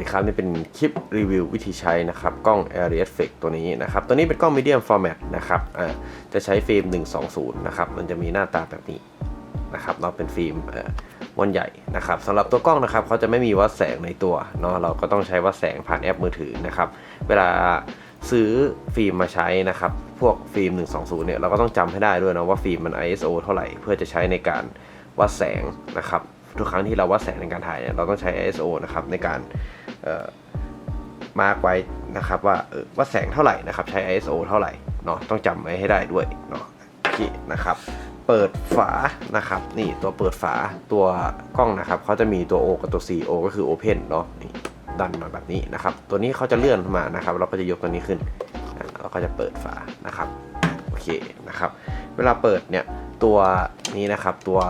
ดีครับนี่เป็นคลิปรีวิววิธีใช้นะครับกล้อง Area Effect ตัวนี้นะครับตัวนี้เป็นกล้อง Medium Format นะครับอ่าจะใช้ฟิล์ม 120 นะครับมันจะมีหน้าตาแบบนี้นะครับเราเป็นฟิล์มเอ่อมวนใหญ่นะครับสำหรับตัวกล้องนะครับเขาจะไม่มีวัดแสงในตัวเนาะเราก็ต้องใช้วัดแสงผ่านแอปมือถือนะครับเวลาซื้อฟิล์มมาใช้นะครับพวกฟิล์ม 120 เนี่ยเราก็ต้องจำให้ได้ด้วยนะว่าฟิล์มมัน ISO เท่าไหร่เพื่อจะใช้ในการวัดแสงนะครับ ทุกครั้งที่เราวัดแสงในการถ่ายเนี่ยเราต้องใช้ ISO นะครับในการมาร์กไว้นะครับว่าว่าแสงเท่าไหร่นะครับใช้ ISO เท่าไหร่เนาะต้องจำไว้ให้ได้ด้วยเนาะโอเคนะครับเปิดฝานะครับนี่ตัวเปิดฝาตัวกล้องนะครับเขาจะมีตัว O กับตัว C O ก็คือ Open เนาะนี่ดันมาแบบนี้นะครับ ตัวนี้เขาจะเลื่อนขึ้นมานะครับ เราก็จะยกตัวนี้ขึ้นเราก็จะเปิดฝานะครับโอเคนะครับ เวลาเปิดเนี่ยตัวนี้นะครับตัว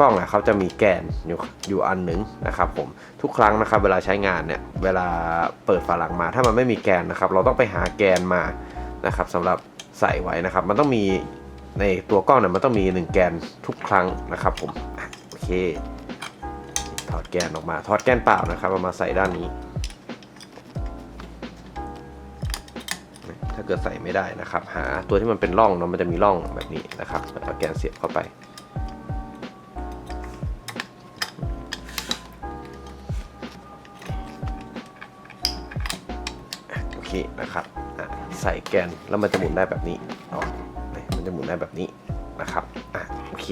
กล้องอะเขาจะมีแกนอยู่อยู่อันหนึ่งนะครับผมทุกครั้งนะครับเวลาใช้งานเนี่ยเวลาเปิดฝาหลังมา ถ้ามันไม่มีแกนนะครับ เราต้องไปหาแกนมานะครับสำหรับใส่ไว้นะครับ มันต้องมีในตัวกล้องเนี่ยมันต้องมีหนึ่งแกนทุกครั้งนะครับผมโอเค ถอดแกนออกมาถอดแกนเปล่านะครับเอามาใส่ด้านนี้ ถ้าเกิดใส่ไม่ได้นะครับ หาตัวที่มันเป็นร่องเนาะมันจะมีร่องแบบนี้นะครับเอาแกนเสียบเข้าไป คนะครับอะใส่แกนแล้วมันจะหมุนได้แบบนี้เนาะนี่มันจะหมุนได้แบบนี้นะครับอะโอเค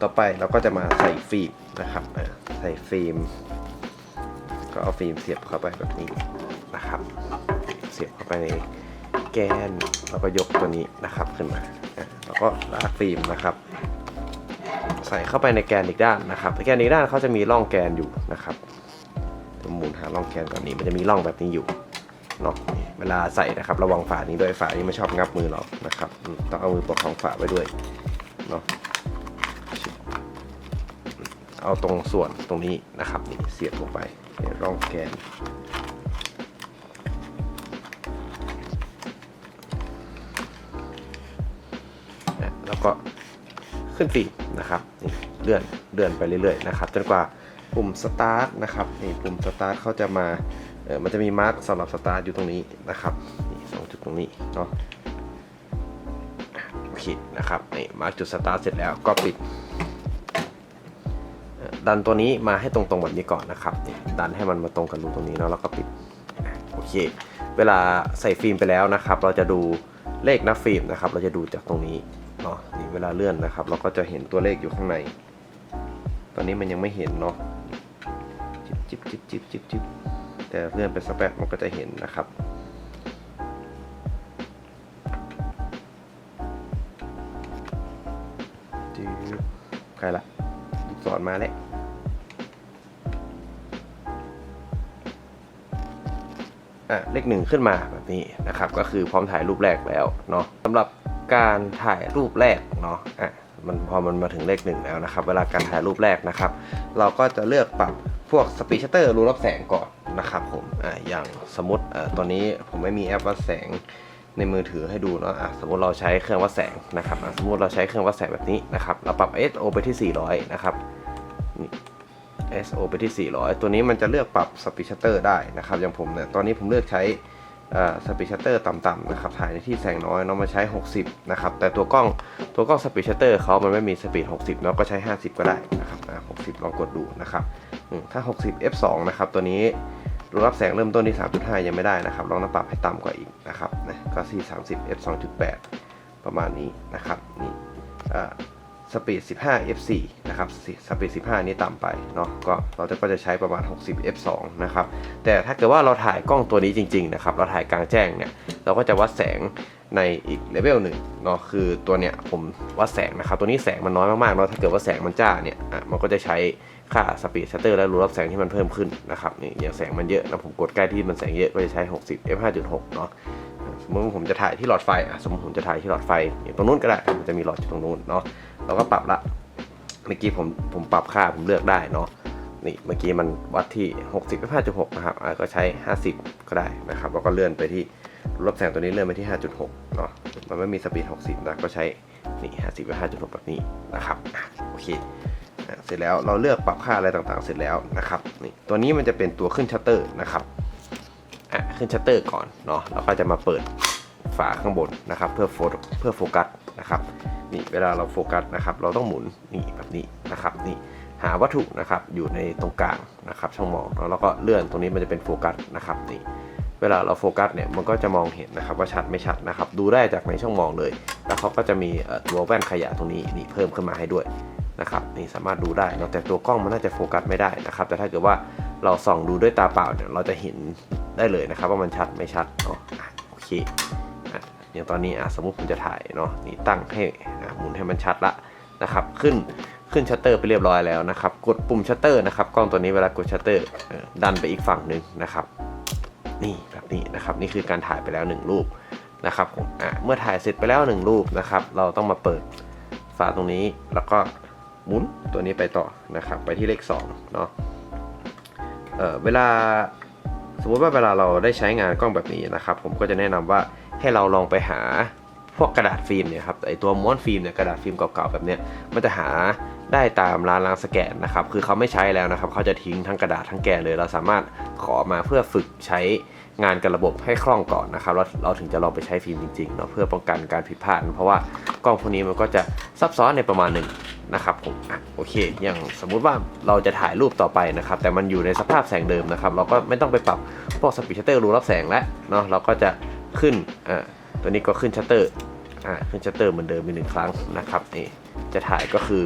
ต่อไปเราก็จะมาใส่ฟิล์มนะครับอะใส่ฟิล์ม ก็เอาฟิล์มเสียบเข้าไปแบบนี้นะครับ เสียบเข้าไปในแกนแล้วก็ยกตัวนี้นะครับขึ้นมาอะแล้วก็ลากฟิล์มนะครับ ใส่เข้าไปในแกนอีกด้านนะครับแกนอีกด้านเขาจะมีร่องแกนอยู่นะครับจะหมุนหาร่องแกนก่อนนี้มันจะมีร่องแบบนี้อยู่ เนาะเวลาใส่นะครับระวังฝานี้ด้วยฝานี้ไม่ชอบงับมือเรานะครับต้องเอามือประคองฝาไว้ด้วยเนาะเอาตรงส่วนตรงนี้นะครับนี่เสียบลงไปในร่องแกนแล้วก็ขึ้นฟิล์มนะครับนี่เลื่อนเลื่อนไปเรื่อยๆนะครับจนกว่าปุ่มสตาร์ทนะครับนี่ปุ่มสตาร์ทเขาจะมา เออมันจะมีมาร์กสำหรับสตาร์ทอยู่ตรงนี้นะครับนี่สองจุดตรงนี้เนาะโอเคนะครับนี่มาร์กจุดสตาร์ทเสร็จแล้วก็ปิด ดันตัวนี้มาให้ตรงๆแบบนี้ก่อนนะครับนี่ดันให้มันมาตรงกับรูตรงนี้เนาะแล้วก็ปิดโอเค เวลาใส่ฟิล์มไปแล้วนะครับ เราจะดูเลขหน้าฟิล์มนะครับ เราจะดูจากตรงนี้เนาะนี่เวลาเลื่อนนะครับ เราก็จะเห็นตัวเลขอยู่ข้างใน ตอนนี้มันยังไม่เห็นเนาะจิบจิบจิบจิบจิบจิบ แต่เลื่อนไปสักแป๊บมันก็จะเห็นนะครับ จืบใกล้ละลูกศรมาแล้วอะเลขหนึ่งขึ้นมาแบบนี้นะครับ ก็คือพร้อมถ่ายรูปแรกแล้วเนาะสำหรับการถ่ายรูปแรกเนาะอะมันพอมันมาถึงเลขหนึ่งแล้วนะครับ เวลาการถ่ายรูปแรกนะครับ เราก็จะเลือกปรับพวกสปีชเตอร์รูรับแสงก่อน นะครับผมอะอย่างสมมติอตอนนี้ผมไม่มีแอปวัดแสงในมือถือให้ดูเนาะอะสมมติเราใช้เครื่องวัดแสงนะครับอะสมมติเราใช้เครื่องวัดแสงแบบนี้นะครับเราปรับ S O ไปที่ 400 นะครับ S O ไปที่ 400 ตัวนี้มันจะเลือกปรับสปีชัตเตอร์ได้นะครับ อย่างผมเนี่ยตอนนี้ผมเลือกใช้สปีชัตเตอร์ต่ำๆนะครับถ่ายในที่แสงน้อยเนาะมาใช้ 60 นะครับ แต่ตัวกล้องตัวกล้องสปีชัตเตอร์เขามันไม่มีสปีด 60 เนาะก็ใช้ 50 ก็ได้นะครับอะ60 ลองกดดูนะครับอืมถ้า 60 f2 นะครับตัวนี้ รูรับแสงเริ่มต้นที่ 3.5 ยังไม่ได้นะครับลองปรับให้ต่ำกว่าอีกนะครับนะก็ C30 f 2.8 ประมาณนี้นะครับนี่อ่า สปีด 15 f4 นะครับ สปีด 15 นี้ต่ำไปเนาะ ก็เราจะก็จะใช้ประมาณ 60 f2 นะครับ แต่ถ้าเกิดว่าเราถ่ายกล้องตัวนี้จริง ๆ นะครับ เราถ่ายกลางแจ้งเนี่ย เราก็จะวัดแสงในอีกเลเวลหนึ่งเนาะ คือตัวเนี้ยผมวัดแสงนะครับ ตัวนี้แสงมันน้อยมากๆเนาะ ถ้าเกิดว่าแสงมันจ้าเนี่ยอะมันก็จะใช้ค่าสปีดชัตเตอร์และรูรับแสงที่มันเพิ่มขึ้นนะครับนี่อย่างแสงมันเยอะนะผมกดใกล้ที่มันแสงเยอะก็จะใช้ 60 f 5.6เนาะสมมติว่าผมจะถ่ายที่หลอดไฟอะสมมติผมจะถ่ายที่หลอดไฟอย่างตรงนู้นก็ได้มันจะมีหลอดอยู่ตรงนู้นเนาะ เราก็ปรับละเมื่อกี้ผมผมปรับค่าผมเลือกได้เนาะนี่เมื่อกี้มันวัดที่ 60ไป5.6 นะครับอะก็ใช้ 50 ก็ได้นะครับแล้วก็เลื่อนไปที่รูรับแสงตัวนี้เลื่อนไปที่ 5.6 เนาะมันไม่มีสปีด 60 นะ ก็ใช้นี่50ไป5.6 แบบนี้นะครับโอเคเสร็จแล้วเราเลือกปรับค่าอะไรต่างๆ เสร็จแล้วนะครับนี่ตัวนี้มันจะเป็นตัวขึ้นชัตเตอร์นะครับอะขึ้นชัตเตอร์ก่อนเนาะเราก็จะมาเปิดฝาข้างบนนะครับ เพื่อโฟเพื่อโฟกัสนะครับ นี่เวลาเราโฟกัสนะครับ เราต้องหมุนนี่แบบนี้นะครับนี่หาวัตถุนะครับอยู่ในตรงกลางนะครับ ช่องมองแล้วเราก็เลื่อนตรงนี้มันจะเป็นโฟกัสนะครับนี่เวลาเราโฟกัสเนี่ยมันก็จะมองเห็นนะครับว่าชัดไม่ชัดนะครับ ดูได้จากในช่องมองเลย แล้วเขาก็จะมีตัวแว่นขยายตรงนี้นี่เพิ่มขึ้นมาให้ด้วยนะครับนี่สามารถดูได้เนอะแต่ตัวกล้องมันน่าจะโฟกัสไม่ได้นะครับ แต่ถ้าเกิดว่าเราส่องดูด้วยตาเปล่าเนี่ยเราจะเห็นได้เลยนะครับ ว่ามันชัดไม่ชัดเนาะอะโอเค อย่างตอนนี้อะสมมติผมจะถ่ายเนาะนี่ตั้งให้หมุนให้มันชัดละนะครับขึ้นขึ้นชัตเตอร์ไปเรียบร้อยแล้วนะครับกดปุ่มชัตเตอร์นะครับกล้องตัวนี้เวลากดชัตเตอร์ดันไปอีกฝั่งหนึ่งนะครับ นี่แบบนี้นะครับนี่คือการถ่ายไปแล้ว 1 รูปนะครับผมอะเมื่อถ่ายเสร็จไปแล้ว 1 รูปนะครับ เราต้องมาเปิดฝาตรงนี้แล้วก็หมุนตัวนี้ไปต่อนะครับ ไปที่เลข2เนาะเเวลาสมมติว่าเวลาเราได้ใช้งานกล้องแบบนี้นะครับ ผมก็จะแนะนำว่า ให้เราลองไปหาพวกกระดาษฟิล์มเนี่ยครับไอตัวม้วนฟิล์มเนี่ยกระดาษฟิล์มเก่าๆแบบเนี้ยมันจะหาได้ตามร้านล้างสแกนนะครับคือเขาไม่ใช้แล้วนะครับเขาจะทิ้งทั้งกระดาษทั้งแกนเลย เราสามารถขอมาเพื่อฝึกใช้งานกับระบบให้คล่องก่อนนะครับแล้วเราถึงจะลองไปใช้ฟิล์มจริงๆเนาะเพื่อป้องกันการผิดพลาด เพราะว่ากล้องพวกนี้มันก็จะซับซ้อนในประมาณหนึ่งนะครับผมอะโอเค อย่างสมมุติว่าเราจะถ่ายรูปต่อไปนะครับ แต่มันอยู่ในสภาพแสงเดิมนะครับ เราก็ไม่ต้องไปปรับพวกสปีดชัตเตอร์รูรับแสงแล้วเนาะเราก็จะ ขึ้นอ่าตัวนี้ก็ขึ้นชัตเตอร์อ่าขึ้นชัตเตอร์เหมือนเดิมอีกหนึ่งครั้งนะครับนี่จะถ่ายก็คือ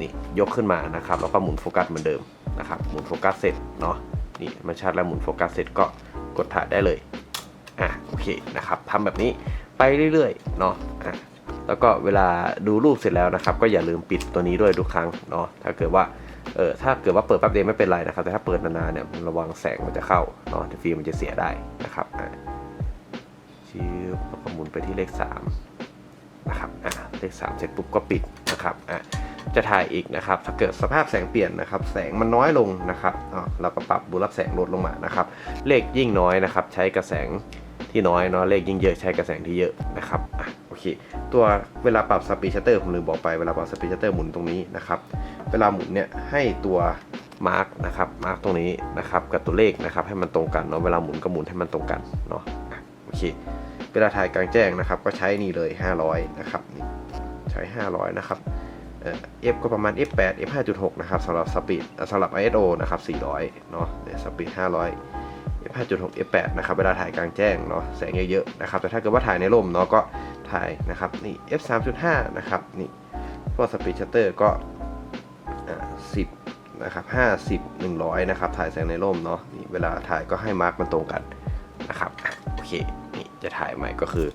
นี่ยกขึ้นมานะครับแล้วก็หมุนโฟกัสเหมือนเดิมนะครับหมุนโฟกัสเสร็จเนาะนี่มันชัดแล้วหมุนโฟกัสเสร็จก็กดถ่ายได้เลยอะโอเคนะครับทำแบบนี้ไปเรื่อยๆเนาะอะแล้วก็เวลาดูรูปเสร็จแล้วนะครับ ก็อย่าลืมปิดตัวนี้ด้วยทุกครั้งเนาะถ้าเกิดว่าเออถ้าเกิดว่าเปิดแป๊บเดียวไม่เป็นไรนะครับ แต่ถ้าเปิดนานๆเนี่ยระวังแสงมันจะเข้าเนาะฟิล์มมันจะเสียได้นะครับอะ ชี้แล้วก็หมุนไปที่เลข3นะครับอะเลข 3 เสร็จปุ๊บก็ปิดนะครับอะจะถ่ายอีกนะครับ ถ้าเกิดสภาพแสงเปลี่ยนนะครับ แสงมันน้อยลงนะครับอะเราก็ปรับบูรับแสงลดลงมานะครับ เลขยิ่งน้อยนะครับ ใช้กระแสงที่น้อยเนาะเลขยิ่งเยอะใช้กระแสงที่เยอะนะครับอะโอเค ตัวเวลาปรับสปีชัตเตอร์ผมลืมบอกไปเวลาปรับสปีชัตเตอร์หมุนตรงนี้นะครับ เวลาหมุนเนี่ยให้ตัวมาร์กนะครับมาร์กตรงนี้นะครับกับตัวเลขนะครับให้มันตรงกันเนาะเวลาหมุนก็หมุนให้มันตรงกันเนาะ เคเวลาถ่ายกลางแจ้งนะครับ ก็ใช้นี่เลย 500 นะครับ ใช้ 500 นะครับเอ่อ F ก็ประมาณ F8 F 5.6 นะครับสำหรับสปีดสำหรับ ISO นะครับ 400 เนาะเนี่ยสปีด 500 F 5.6 F8 นะครับเวลาถ่ายกลางแจ้งเนาะแสงเยอะๆนะครับ แต่ถ้าเกิดว่าถ่ายในร่มเนาะก็ถ่ายนะครับนี่ F 3.5 นะครับนี่พวกสปีดชัตเตอร์ก็ 10 นะครับ 50 100 นะครับ ถ่ายแสงในร่มเนาะนี่เวลาถ่ายก็ให้มาร์กมันตรงกันนะครับโอเค จะถ่ายใหม่ก็คือ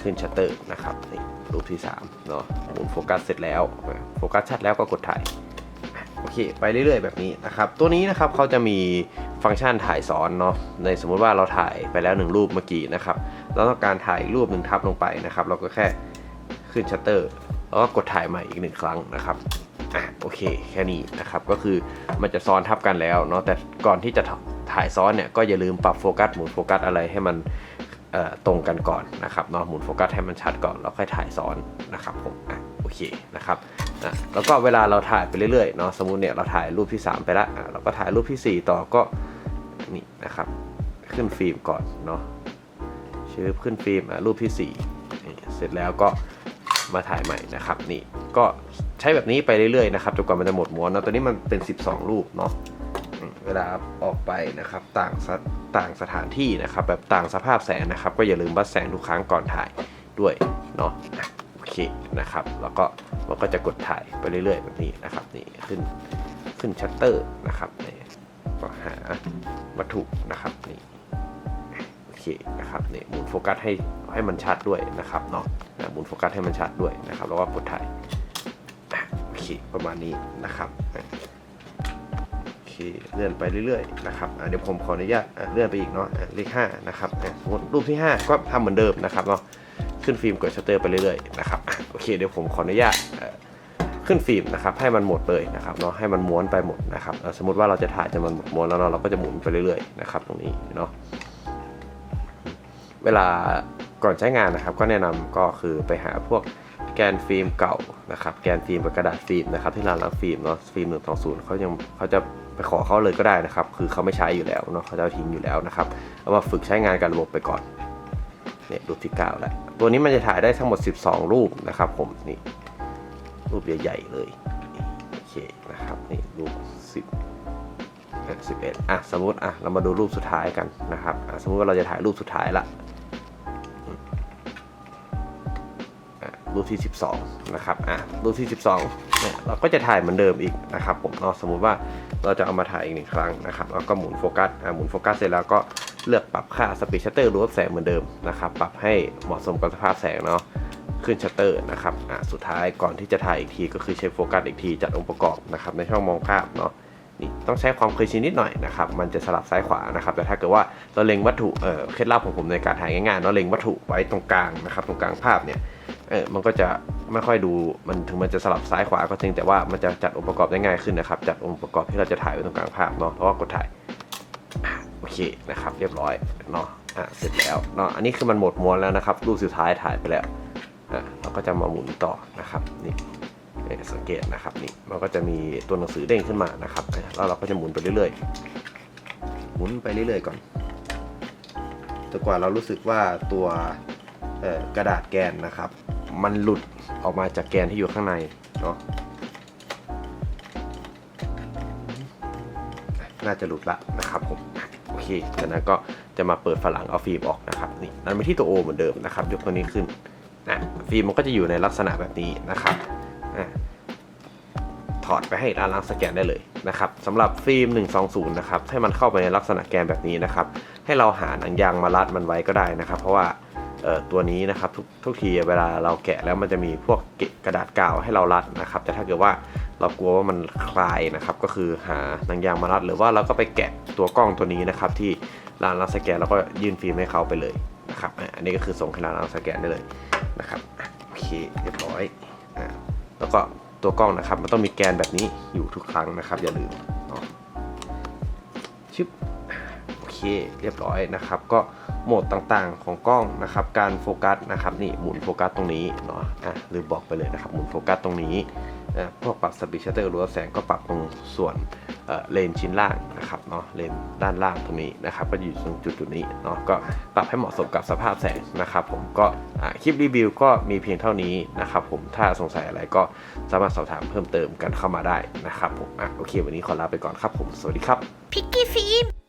ขึ้นชัตเตอร์นะครับนี่รูปที่3เนาะหมุนโฟกัสเสร็จแล้วโฟกัสชัดแล้วก็กดถ่ายโอเคไปเรื่อยๆแบบนี้นะครับตัวนี้นะครับเขาจะมีฟังก์ชันถ่ายซ้อนเนาะในสมมุติว่าเราถ่ายไปแล้วหนึ่งรูปเมื่อกี้นะครับแล้วต้องการถ่ายรูปหนึ่งทับลงไปนะครับเราก็แค่ขึ้นชัตเตอร์แล้วก็กดถ่ายใหม่อีกหนึ่งครั้งนะครับอะโอเคแค่นี้นะครับก็คือมันจะซ้อนทับกันแล้วเนาะแต่ก่อนที่จะถ่ายซ้อนเนี่ยก็อย่าลืมปรับโฟกัสหมุนโฟกัสอะไรให้มัน ตรงกันก่อนนะครับเนาะหมุนโฟกัสให้มันชัดก่อนแล้วค่อยถ่ายซ้อนนะครับผมอะโอเคนะครับอะแล้วก็เวลาเราถ่ายไปเรื่อยๆเนาะสมมุติเนี่ยเราถ่ายรูปที่ 3 ไปแล้วอะเราก็ถ่ายรูปที่ 4 ต่อก็นี่นะครับ ขึ้นฟิล์มก่อนเนาะชื่อขึ้นฟิล์มรูปที่4นี่เสร็จแล้วก็มาถ่ายใหม่นะครับนี่ก็ใช้แบบนี้ไปเรื่อยๆนะครับจนกว่ามันจะหมดม้วนเนาะตัวนี้มันเป็น 12 รูปเนาะเวลาออกไปนะครับต่างสถ ต่างสถานที่นะครับแบบต่างสภาพแสงนะครับ ก็อย่าลืมวัดแสงทุกครั้งก่อนถ่ายด้วยเนาะโอเคนะครับ แล้วก็มันก็จะกดถ่ายไปเรื่อยๆแบบนี้นะครับนี่ขึ้นขึ้นชัตเตอร์นะครับนี่ก็หาวัตถุนะครับนี่โอเคนะครับนี่หมุนโฟกัสให้ให้มันชัดด้วยนะครับเนาะหมุนโฟกัสให้มันชัดด้วยนะครับ แล้วก็กดถ่ายโอเคประมาณนี้นะครับ เคเลื่อนไปเรื่อยๆนะครับเดี๋ยวผมขออนุญาตเลื่อนไปอีกเนาะเลข5นะครับสมมติรูปที่ 5 ก็ทำเหมือนเดิมนะครับเนาะขึ้นฟิล์มกดชัตเตอร์ไปเรื่อยๆนะครับโอเคเดี๋ยวผมขออนุญาตขึ้นฟิล์มนะครับให้มันหมดเลยนะครับเนาะให้มันม้วนไปหมดนะครับสมมติว่าเราจะถ่ายจนมันหมดม้วนแล้วเนาะเราก็จะหมุนไปเรื่อยๆนะครับตรงนี้เนาะเวลาก่อนใช้งานนะครับก็แนะนำก็คือไปหาพวกแกนฟิล์มเก่านะครับแกนฟิล์มกับกระดาษฟิล์มนะครับที่ร้านล้างฟิล์มเนาะฟิล์มหนึ่งสองศูนย์เขายังเขาจะ ไปขอเขาเลยก็ได้นะครับ คือเขาไม่ใช้อยู่แล้วเนาะเขาจะทิ้งอยู่แล้วนะครับเอามาฝึกใช้งานกับระบบไปก่อนเนี่ยรูปที่เก้าแล้วตัวนี้มันจะถ่ายได้ทั้งหมด 12 รูปนะครับ ผมนี่รูปใหญ่ๆเลยโอเคนะครับนี่รูป 10สิบเอ็ดอะสมมติอะเรามาดูรูปสุดท้ายกันนะครับอะสมมติว่าเราจะถ่ายรูปสุดท้ายละ รูปที่ 12 นะครับ อะ รูปที่ 12 เนี่ย เราก็จะถ่ายเหมือนเดิมอีกนะครับผมเนาะ สมมุติว่าเราจะเอามาถ่ายอีกหนึ่งครั้งนะครับแล้วก็หมุนโฟกัส อะ หมุนโฟกัสเสร็จแล้วก็เลือกปรับค่าสปีดชัตเตอร์รูปแสงเหมือนเดิมนะครับ ปรับให้เหมาะสมกับสภาพแสงเนาะ ขึ้นชัตเตอร์นะครับ อะ สุดท้ายก่อนที่จะถ่ายอีกทีก็คือเช็คโฟกัสอีกทีจัดองค์ประกอบนะครับในช่องมองภาพเนาะนี่ต้องใช้ความเคยชินนิดหน่อยนะครับ มันจะสลับซ้ายขวานะครับ แต่ถ้าเกิดว่าเราเล็งวัตถุ เออเคล็ดลับของผมในการถ่ายง่ายๆเนาะเล็งวัตถุไว้ตรงกลางนะครับ ตรงกลางภาพเนี่ย ออมันก็จะไม่ค่อยดูมันถึงมันจะสลับซ้ายขวาก็จริงแต่ว่ามันจะจัดองค์ประกอบได้ง่ายขึ้นนะครับจัดองค์ประกอบที่เราจะถ่ายไว้ตรงกลางภาพเนาะเพราะว่ากดถ่ายโอเคนะครับ เรียบร้อยเนาะอะเสร็จแล้วเนาะอันนี้คือมันหมดม้วนแล้วนะครับ รูปสุดท้ายถ่ายไปแล้วอะเราก็จะมาหมุนต่อนะครับนี่สังเกตนะครับนี่มันก็จะมีตัวหนังสือเด้งขึ้นมานะครับแล้วเราก็จะหมุนไปเรื่อยๆ หมุนไปเรื่อยๆก่อนจนกว่าเรารู้สึกว่าตัวกระดาษแกนนะครับ มันหลุดออกมาจากแกนที่อยู่ข้างในเนาะน่าจะหลุดละนะครับผมโอเคจากนั้นก็จะมาเปิดฝาหลังเอาฟิล์มออกนะครับนี่นั่นไปที่ตัว O เหมือนเดิมนะครับยกตัวนี้ขึ้นนะฟิล์มมันก็จะอยู่ในลักษณะแบบนี้นะครับอะถอดไปให้ร้านล้างสแกนได้เลยนะครับสำหรับฟิล์ม 120 นะครับให้มันเข้าไปในลักษณะแกนแบบนี้นะครับ ให้เราหาหนังยางมารัดมันไว้ก็ได้นะครับ เพราะว่า ตัวนี้นะครับทุกทุกทีเวลาเราแกะแล้วมันจะมีพวกเกะกระดาษกาวให้เรารัดนะครับ แต่ถ้าเกิดว่าเรากลัวว่ามันคลายนะครับก็คือหาหนังยางมารัด หรือว่าเราก็ไปแกะตัวกล้องตัวนี้นะครับที่ร้านล้างสแกนแล้วก็ยื่นฟิล์มให้เขาไปเลยนะครับอันนี้ก็คือส่งให้ร้านล้างสแกนได้เลยนะครับโอเคเรียบร้อยอแล้วก็ตัวกล้องนะครับมันต้องมีแกนแบบนี้อยู่ทุกครั้งนะครับ อย่าลืม เคเรียบร้อยนะครับ ก็โหมดต่างๆของกล้องนะครับ การโฟกัสนะครับนี่หมุนโฟกัสตรงนี้เนาะอะลืมบอกไปเลยนะครับ หมุนโฟกัสตรงนี้อะพวกปรับสปีดชัตเตอร์รือว่าแสงก็ปรับตรงส่วนเอ่อเลนชิ้นล่างนะครับเนาะเลนด้านล่างตรงนี้นะครับก็อยู่ตรงจุดจุดๆนี้เนาะก็ปรับให้เหมาะสมกับสภาพแสงนะครับผมก็อะคลิปรีวิวก็มีเพียงเท่านี้นะครับผมถ้าสงสัยอะไรก็สามารถสอบถามเพิ่มเติมกันเข้ามาได้นะครับผมอะโอเค วันนี้ขอลาไปก่อนครับผม สวัสดีครับพิกกี้ฟิล์ม